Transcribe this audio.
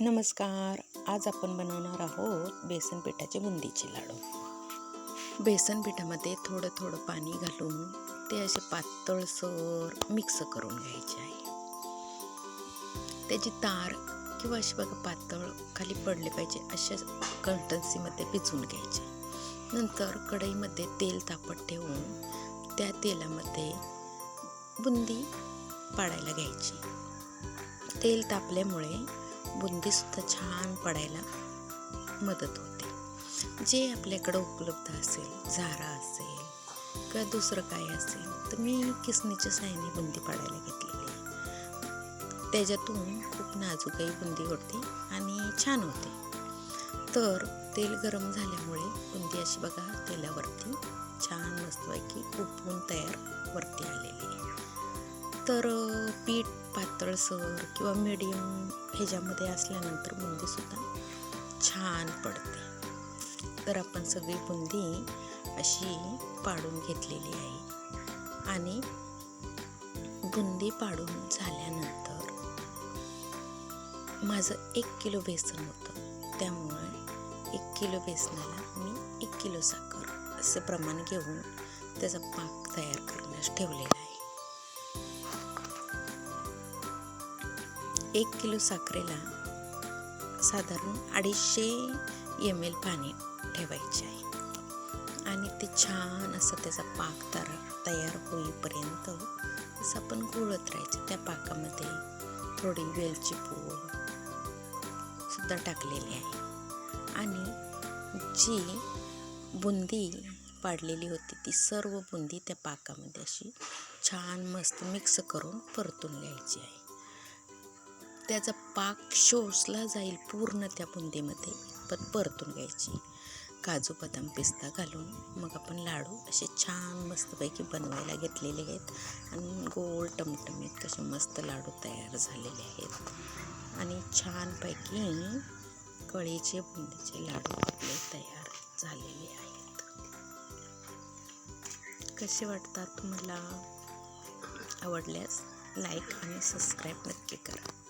नमस्कार. आज आपण बनवणार आहोत बेसन पिठाचे बुंदीचे लाडू. बेसन पिठामध्ये थोडं थोडं पाणी घालून ते असे पातळसर मिक्स करून घ्यायचे आहे. त्याची तार किंवा अशी बघा पातळ खाली पडले पाहिजे अशा कंटन्सीमध्ये भिजवून घ्यायचे. नंतर कढईमध्ये तेल तापत ठेवून त्या तेलामध्ये बुंदी पाडायला घ्यायची. तेल तापल्यामुळे बुंदीसुद्धा छान पडायला मदत होते. जे आपल्याकडं उपलब्ध असेल झारा असेल किंवा दुसरं काय असेल तर मी किसणीच्या साह्याने बुंदी पाडायला घेतलेली आहे. त्याच्यातून खूप नाजूकही बुंदी होते आणि छान होते. तर तेल गरम झाल्यामुळे बुंदी अशी बघा तेलावरती छान मस्तपैकी उपवून तयार वरती आलेली आहे. तर पीठ पातळसर किंवा मिडियम ह्याच्यामध्ये असल्यानंतर बुंदीसुद्धा छान पडते. तर आपण सगळी बुंदी अशी पाडून घेतलेली आहे. आणि बुंदी पाडून झाल्यानंतर माझं एक किलो बेसन होतं. त्यामुळे एक किलो बेसनाला मी एक किलो साखर असं प्रमाण घेऊन त्याचा पाक तयार करण्यास ठेवलेला आहे. एक किलो साखरेला साधारण अडीचशे एम एल पाणी ठेवायचे आहे. आणि ते छान असं त्याचा पाक तर तयार होईपर्यंत असं आपण घोळत राहायचं त्या पाकामध्ये थोडी वेलची पूड सुद्धा टाकलेली आहे. आणि जी बुंदी पाडलेली होती ती सर्व बुंदी त्या पाकामध्ये अशी छान मस्त मिक्स करून परतून घ्यायची आहे. त्याचा पाक शोषला जाईल पूर्ण त्या बुंदीमध्ये. पण परतून घ्यायची. काजू बदाम पिस्ता घालून मग आपण लाडू असे छान मस्तपैकी बनवायला घेतलेले आहेत. आणि गोल टमटमीत कसे मस्त लाडू तयार झालेले आहेत. आणि छानपैकी कळीचे बुंदीचे लाडू आपले तयार झालेले आहेत. कसे वाटतात तुम्हाला? आवडल्यास लाईक आणि सबस्क्राईब नक्की करा.